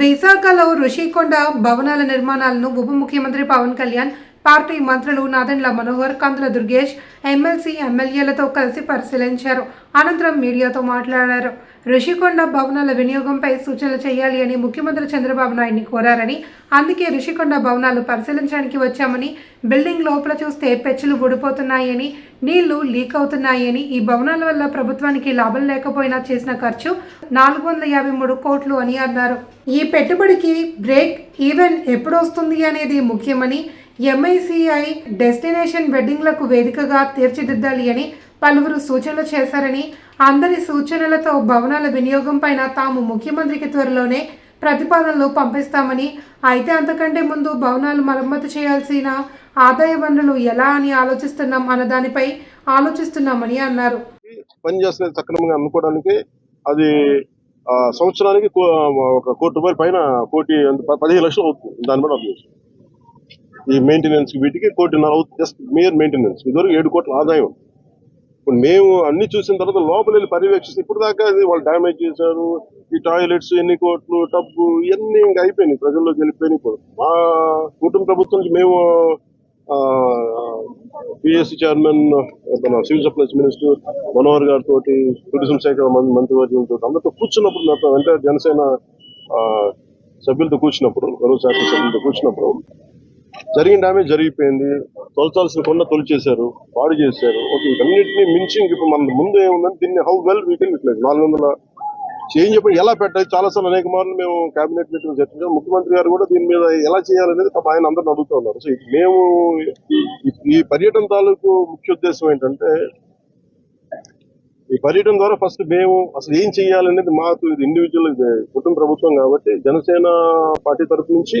విశాఖలో ఋషికొండ భవనాల నిర్మాణాలను ఉప ముఖ్యమంత్రి పవన్ కళ్యాణ్ పార్టీ మంత్రులు నాదెండ్ల మనోహర్ కందుల దుర్గేష్ ఎమ్మెల్సీ ఎమ్మెల్యేలతో కలిసి పరిశీలించారు. అనంతరం మీడియాతో మాట్లాడారు. రిషికొండ భవనాల వినియోగంపై సూచనలు చేయాలి అని ముఖ్యమంత్రి చంద్రబాబు నాయుడిని కోరారని అందుకే రిషికొండ భవనాలు పరిశీలించడానికి వచ్చామని బిల్డింగ్ లోపల చూస్తే పెచ్చులు ఊడిపోతున్నాయని నీళ్ళు లీక్ అవుతున్నాయని ఈ భవనాల వల్ల ప్రభుత్వానికి లాభం లేకపోయినా చేసిన ఖర్చు నాలుగు వందల యాభై మూడు కోట్లు అని అన్నారు. ఈ పెట్టుబడికి బ్రేక్ ఈవెన్ ఎప్పుడు వస్తుంది అనేది ముఖ్యమని ఎంఐసిఐ డెస్టినేషన్ వెడ్డింగ్లకు వేదికగా తీర్చిదిద్దాలి అని పలువురు సూచనలు చేశారని అందరి సూచనలతో భవనాల వినియోగం పైన తాము ముఖ్యమంత్రికి త్వరలోనే ప్రతిపాదనలు పంపిస్తామని అయితే అంతకంటే ముందు భవనాలు మరమ్మతు చేయాల్సిన ఆదాయ వనరులు ఎలా అని ఆలోచిస్తున్నాం అన్న దానిపై ఆలోచిస్తున్నామని అన్నారు. పని చేస్తున్నది సక్రమంగా అమ్ముకోవడానికి అది ఆ, సంవత్సరానికి ఒక కోటి రూపాయల పైన కోటి ప- పదిహేను లక్షలు అవుతుంది. దాని మీద ఈ మెయింటెనెన్స్ వీటికి కోటిన్నర అవుతుంది. జస్ట్ మేయర్ మెయింటెనెన్స్ ఇదివరకు ఏడు కోట్ల ఆదాయం. ఇప్పుడు మేము అన్ని చూసిన తర్వాత లోపల వెళ్ళి పర్యవేక్షిస్తే ఇప్పుడు దాకా వాళ్ళు డ్యామేజ్ చేశారు. ఈ టాయిలెట్స్ ఎన్ని కోట్లు టబ్బు ఇవన్నీ ఇంకా అయిపోయినాయి. ప్రజల్లోకి వెళ్ళిపోయినాయి ఇప్పుడు. మా కుటుంబ ప్రభుత్వం నుంచి మేము పిఎస్సి చైర్మన్ మన సివిల్ సప్లైస్ మినిస్టర్ మనోహర్ గారితో టూరిజం శాఖ మంత్రి మంత్రివర్గంతో అందరితో కూర్చున్నప్పుడు అంటే జనసేన ఆ, సభ్యులతో కూర్చున్నప్పుడు గౌరవ శాఖ సభ్యులతో కూర్చున్నప్పుడు జరిగిన డ్యామేజ్ జరిగిపోయింది. తొలచాల్సిన కొండ తొలిచేశారు. పాడు చేశారు. ఓకే ఇవన్నింటినీ మించి ఇప్పుడు మన ముందు ఏముందని దీన్ని how well we can utilise నాలుగు వందల చేంజ్ చెప్పి ఎలా పెట్టాలి చాలా సార్లు అనేక మార్లు మేము కేబినెట్ మీటింగ్ చర్చించాం ముఖ్యమంత్రి గారు కూడా దీని మీద ఎలా చేయాలనేది తమ ఆయన అందరూ అడుగుతూ ఉన్నారు. సో మేము ఈ- ఈ పర్యటన తాలూకు ముఖ్య ఉద్దేశం ఏంటంటే ఈ పర్యటన ద్వారా ఫస్ట్ మేము అసలు ఏం చేయాలనేది మాకు ఇది ఇండివిజువల్ కుటుంబ ప్రభుత్వం కాబట్టి జనసేన పార్టీ తరఫు నుంచి